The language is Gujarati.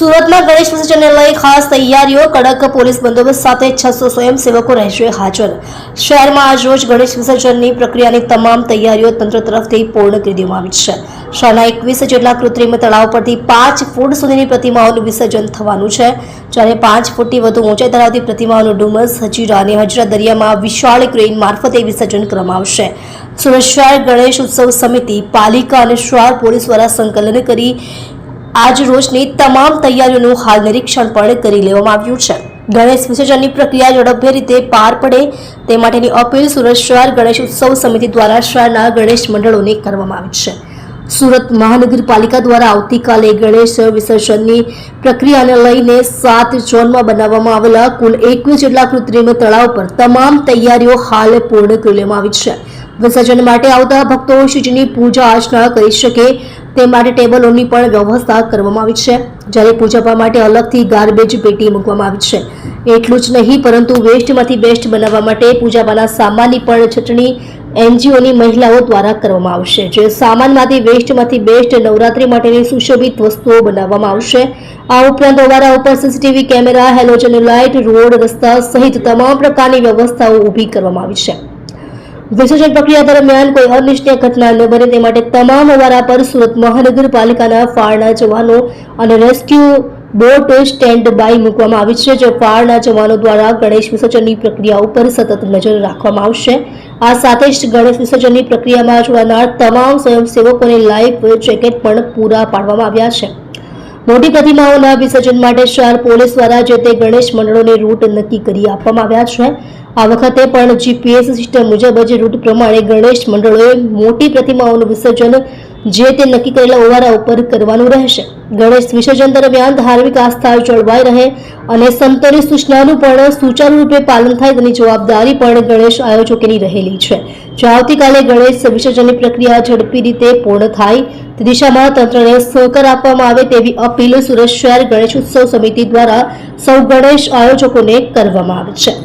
સુરતમાં ગણેશ વિસર્જનને લઈ ખાસ તૈયારીઓ, કડક પોલીસ બંદોબસ્ત સાથે છસો સ્વયંસેવકો રહેશે હાજર. શહેરમાં આજ રોજ ગણેશ વિસર્જનની પ્રક્રિયાની તમામ તૈયારીઓ તંત્ર તરફથી પૂર્ણ કરી દેવામાં આવી છે. શાળા એકવીસ જેટલા કૃત્રિમ તળાવ પરથી પાંચ ફૂટ સુધીની પ્રતિમાઓનું વિસર્જન થવાનું છે. જ્યારે પાંચ ફૂટથી વધુ ઊંચાઈ ધરાવતી પ્રતિમાઓનું ડુમસ, હજીરા અને હજીરા દરિયામાં વિશાળ ક્રેન મારફતે વિસર્જન કરવામાં આવશે. સુરત શહેર ગણેશ ઉત્સવ સમિતિ, પાલિકા અને શહેર પોલીસ દ્વારા સંકલન કરી આજ રોજની તમામ તૈયારીઓનું હાલ નિરીક્ષણ પણ કરી લેવામાં આવ્યું છે. ગણેશ વિસર્જનની પ્રક્રિયા ઝડપભેર રીતે પાર પડે તે માટેની અપીલ સુરત શહેર ગણેશ ઉત્સવ સમિતિ દ્વારા શહેરના ગણેશ મંડળોને કરવામાં આવી છે. સુરત મહાનગરપાલિકા દ્વારા આવતીકાલે ગણેશ વિસર્જનની પ્રક્રિયાને લઈને સાત ઝોનમાં બનાવવામાં આવેલા કુલ એકવીસ જેટલા કૃત્રિમ તળાવ પર તમામ તૈયારીઓ હાલ પૂર્ણ કરી લેવામાં આવી છે. વિસર્જન માટે આવતા ભક્તો શિવજીની પૂજા અર્ચના કરી શકે તે માટે ટેબલોની પણ વ્યવસ્થા કરવામાં આવી છે. જ્યારે પૂજા માટે અલગથી ગાર્બેજ પેટી મૂકવામાં આવી છે. એટલું જ નહીં, પરંતુ વેસ્ટમાંથી બેસ્ટ બનાવવા માટે પૂજાપાના સામાનની પણ છટણી એનજીઓની મહિલાઓ દ્વારા કરવામાં આવશે. જે સામાનમાંથી વેસ્ટમાંથી બેસ્ટ નવરાત્રી માટેની સુશોભિત વસ્તુઓ બનાવવામાં આવશે. આ ઉપરાંત ઓવારા ઉપર CCTV camera halogen light, road રસ્તા સહિત તમામ પ્રકારની વ્યવસ્થાઓ ઊભી કરવામાં આવી છે. વિસર્જન પ્રક્રિયા દરમિયાન કોઈ અનિચ્છનીય ઘટના ન બને તે માટે તમામ વારા પર સુરત મહાનગરપાલિકાના ફાળના જવાનો અને રેસ્ક્યુ બોટ સ્ટેન્ડ બાય મૂકવામાં આવી છે, જે ફાળના જવાનો દ્વારા ગણેશ વિસર્જનની પ્રક્રિયા ઉપર સતત નજર રાખવામાં આવશે. આ સાથે જ ગણેશ વિસર્જનની પ્રક્રિયામાં જોડાનાર તમામ સ્વયંસેવકોને લાઈફ જેકેટ પણ પૂરા પાડવામાં આવ્યા છે. મોટી પ્રતિમાઓના વિસર્જન માટે શહેર પોલીસ દ્વારા જે તે ગણેશ મંડળોને રૂટ નક્કી કરી આપવામાં આવ્યા છે. આ વખતે પણ જીપીએસ સિસ્ટમ મુજબ જ રૂટ પ્રમાણે ગણેશ મંડળોએ મોટી પ્રતિમાઓનું વિસર્જન જે તે નક્કી કરેલા ઓવારા ઉપર કરવાનું રહેશે. ગણેશ વિસર્જન દરમિયાન ધાર્મિક આસ્થા જળવાઈ રહે અને સંતોની સૂચનાનું પણ સુચારુ રૂપે પાલન થાય તેની જવાબદારી પણ ગણેશ આયોજકોની રહેલી છે. જો આવતીકાલે ગણેશ વિસર્જનની પ્રક્રિયા ઝડપી રીતે પૂર્ણ થાય તે દિશામાં તંત્રને સહકાર આપવામાં આવે તેવી અપીલ સુરત શહેર ગણેશ ઉત્સવ સમિતિ દ્વારા સૌ ગણેશ આયોજકોને કરવામાં આવે છે.